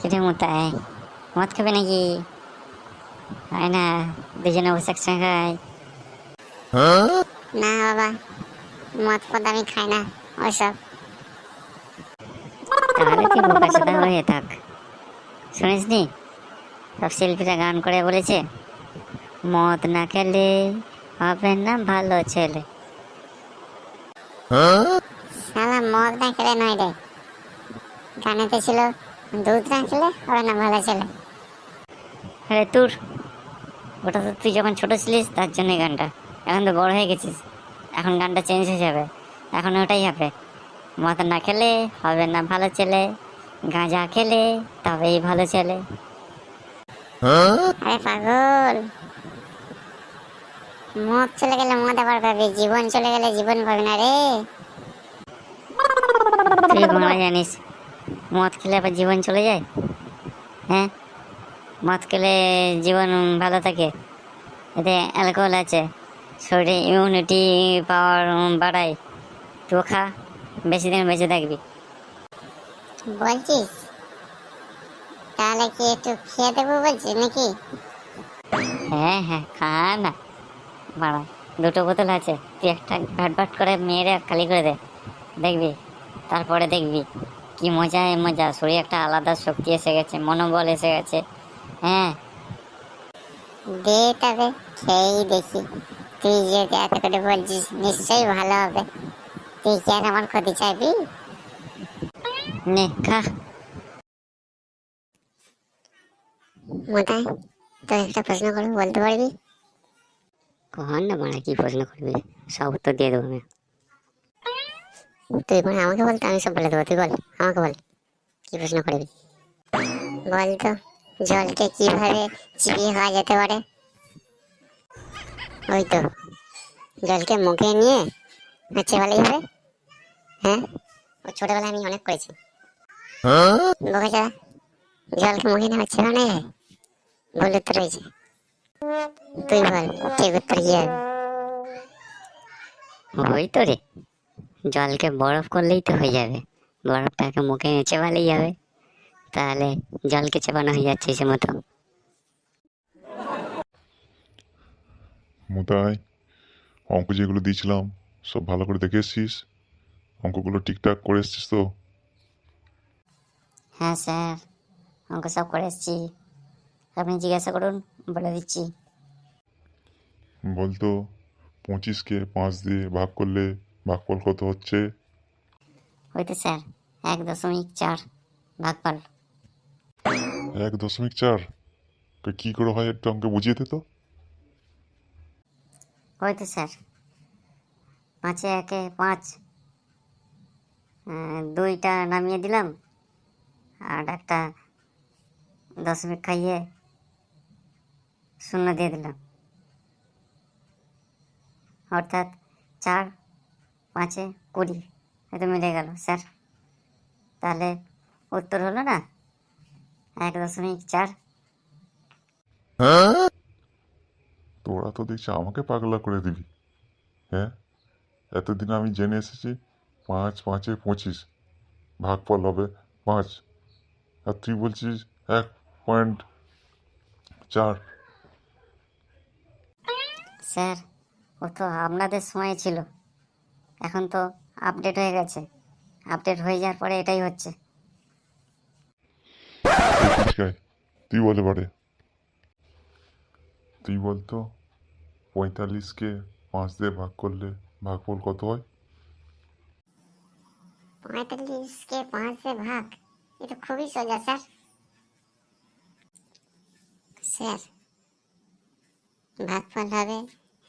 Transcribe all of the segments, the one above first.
কিরে মোতায় মদ খাবে নাকি হয় না দুজনে বসে একসঙ্গে খাই না বাবা মদ পদ আমি খাই না ওইসব তাহলে তুই বোকা চোদা হয়ে থাক শুনিস নি সব শিল্পীরা গান করে বলেছে মদ না খেলে হবে না ভালো ছেলে শালা মদ না খেলে নয় রে গানেতে ছিল দুধ না খেলে হবে না ভালো ছেলে আরে তোর ওটা তো তুই যখন ছোট ছিলিস তার জন্যই গানটা। এখন তো বড় হয়ে গেছিস এখন গানটা চেঞ্জ হয়ে যাবে। এখন ওটাই হবে। মদ না খেলে হবে না ভালো ছেলে গাঁজা খেলে তবেই ভালো ছেলে। আরে পাগল। মদ চলে গেলে মদ আবার পাবি জীবন চলে গেলে জীবন পাবি না রে। তুই জানিস মদ খেলে আবার জীবন চলে যায়? হ্যাঁ? মদ খেলে জীবন ভালো থাকে? এতে অ্যালকোহল আছে শরীরে ইমিউনিটি পাওয়ার বাড়ায়। তো খা বেশি দিন বেঁচে থাকবি। বলছিস? তাহলে কি একটু খেয়ে দেবো বলছিস নাকি? হ্যাঁ হ্যাঁ খা না। বাড়া দুটো বোতল আছে। তুই একটা ভাট ভাট করে মেয়েরা খালি করে দে। দেখবি তারপরে দেখবি। কি মজা মজা। শরীরে একটা আলাদা শক্তি এসে গেছে মনোবল এসে গেছে। হ্যাঁ। দে তবে খেয়েই দেখি। তুই যদি এত করে বলছিস নিশ্চয়ই ভালো হবে। তুই কি আর আমার ক্ষতি চাইবি? নে খা। মোটাই তোর একটা প্রশ্ন করব বলতে পারবি? কখন না বাড়া কি প্রশ্ন করবি সব উত্তর দিয়ে দেবো আমি। তুই মানে আমাকে বলতো আমি সব বলে দেবো, তুই বল, আমাকে বল, কি প্রশ্ন করবি? বল তো, জলকে কীভাবে চিবিয়ে খাওয়া যেতে পারে? ওই তো, জলকে মুখে নিয়ে, হচ্ছে ভালোই হবে হ্যাঁ ও ছোটবেলায় আমি অনেক করেছি। বোকা জলকে মুখে নিয়ে হচ্ছে ভালো হয় ভুল উত্তর রয়েছে তুই বল, ঠিক উত্তর কি হবে ওই তো রে। জলকে বরফ করলেই তো হয়ে যাবে। বরফটাকে মুখে চেপালেই যাবে। তাহলে জলকে চেপানো হয়ে যাচ্ছে সে মতো। মোতায় অঙ্ক যেগুলো দিয়েছিলাম সব ভালো করে দেখে এসছিস? অঙ্কগুলো ঠিকঠাক করে এসছিস তো? হ্যাঁ স্যার অঙ্ক সব করে এসছি। আপনি জিজ্ঞাসা করুন বলে দিচ্ছি। বলতো পঁচিশকে পাঁচ দিয়ে ভাগ করলে ভাগফল কত হচ্ছে? ওই তো স্যার এক দশমিক চার ভাগফল। এক দশমিক চার? তো কী করে হয় একটু আমাকে বুঝিয়ে দে তো। ওই স্যার পাঁচে একে পাঁচ আহ, দুইটা নামিয়ে দিলাম আর একটা দশমিক খাইয়ে শূন্য দিয়ে দিলাম। অর্থাৎ চার পাঁচে কুড়ি। হয়তো মিলে গেল স্যার। তাহলে উত্তর হলো না? এক দশমিক চার। তোরা তো দেখছি আমাকে পাগলা করে দিবি। হ্যাঁ? এতদিন আমি জেনে এসেছি পাঁচ পাঁচে পঁচিশ। ভাগফল হবে পাঁচ। আর তুই বলছিস এক পয়েন্ট চার। স্যার ও তো আপনাদের সময় ছিল। এখন তো আপডেট হয়ে গেছে। আপডেট হয়ে যাওয়ার পরে এটাই হচ্ছে। তুই বলে পারে তুই বলতো পঁয়তাল্লিশকে পাঁচ দিয়ে ভাগ করলে ভাগফল কত হয়? পঁয়তাল্লিশকে পাঁচে ভাগ? এটা খুবই সোজা স্যার। স্যার ভাগফল হবে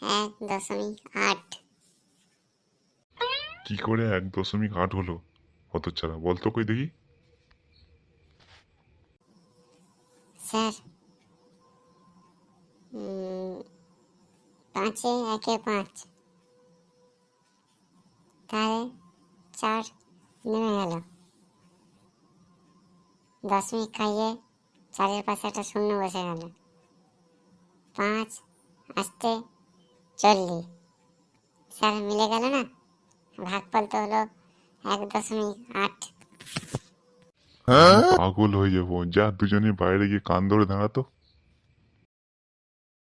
এক দশমিক আট। কি করে এক দশমিক আট হলো? অত ছাড়া বলতো কই দেখি। স্যার পাঁচে একে পাঁচ। তাহলে চার নেমে গেল। দশমিক খাইয়ে চারের পাশে একটা শূন্য বসে গেল। পাঁচ আসতে চল্লিশ স্যার, মিলে গেল না? ভাগফল তো হলো এক দশমিক আট পাগল হয়ে যাব যা দুজনে বাইরে গিয়ে কান ধরে দাঁড়াতো